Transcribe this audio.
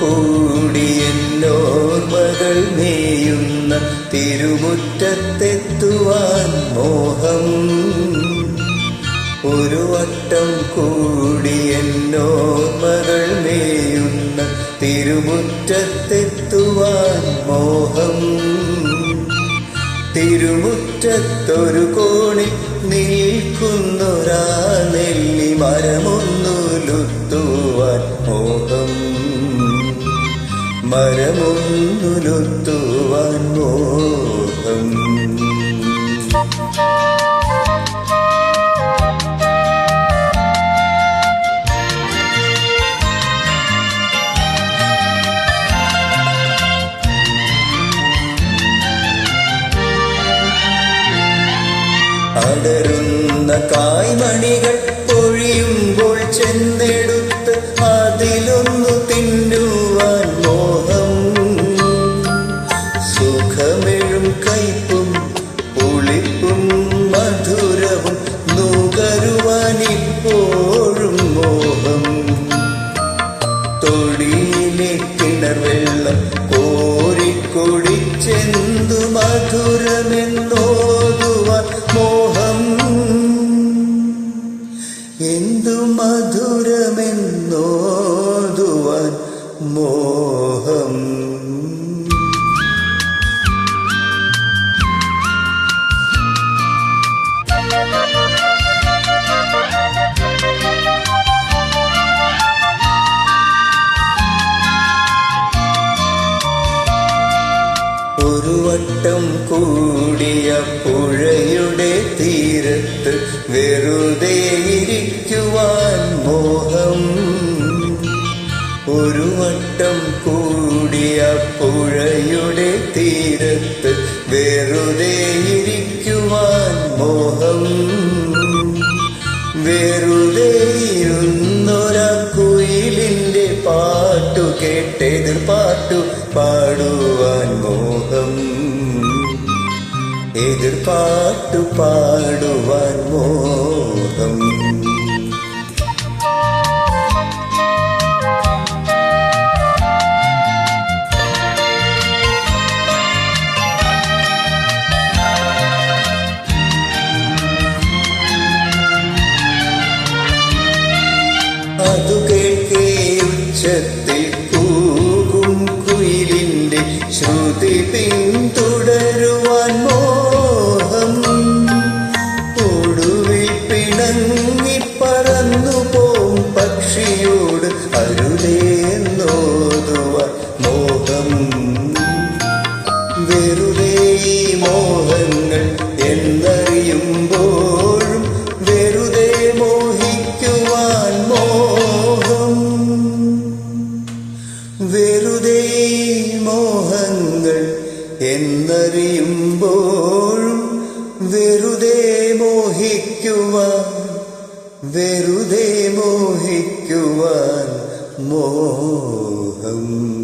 കൂടി എന്നോർമകൾ മേയുന്ന തിരുമുറ്റത്തെത്തുവാൻ മോഹം. ഒരു വട്ടം കൂടി എന്നോർമകൾ മേയുന്ന തിരുമുറ്റത്തെത്തുവാൻ മോഹം. തിരുമുറ്റത്തൊരു കോണിൽ മരമൊന്നുലുത്തുവാൻ മോഹം. അടരുന്ന കായ്മണികൾ പൊഴിയുമ്പോൾ ചെന്നെടുത്ത് അതിലൊന്നു കിണർ വെള്ളം കോരിക്കൊടിച്ചെന്തു മധുരമെന്നോതുവാൻ മോഹം. എന്തു മധുരമെന്നോതുവാൻ മോഹം. ഒരു വട്ടം കൂടിയ പുഴയുടെ തീരത്ത് വെറുതെ ഇരിക്കുവാൻ മോഹം. ഒരു വട്ടം കൂടിയ പുഴയുടെ തീരത്ത് വെറുതെ ഇരിക്കുവാൻ മോഹം. കേട്ടെതിർ പാട്ടു പാടുവാൻ മോഹം. എതിർ പാട്ടു പാടുവാൻ മോഹം. അതു കേൾക്കേ ഉച്ചത്തിൽ പക്ഷിയോട് അരുതേന്നോതുവ മോഹം. വെറുതെ മോഹങ്ങൾ എന്നറിയുമ്പോഴും വെറുതെ മോഹിക്കുവാൻ മോഹം. വെറുതെ മോഹങ്ങൾ എന്നറിയുമ്പോഴും വെറുതെ മോഹിക്കുവാൻ വെറുതെ മോഹിക്കുവാൻ മോഹം.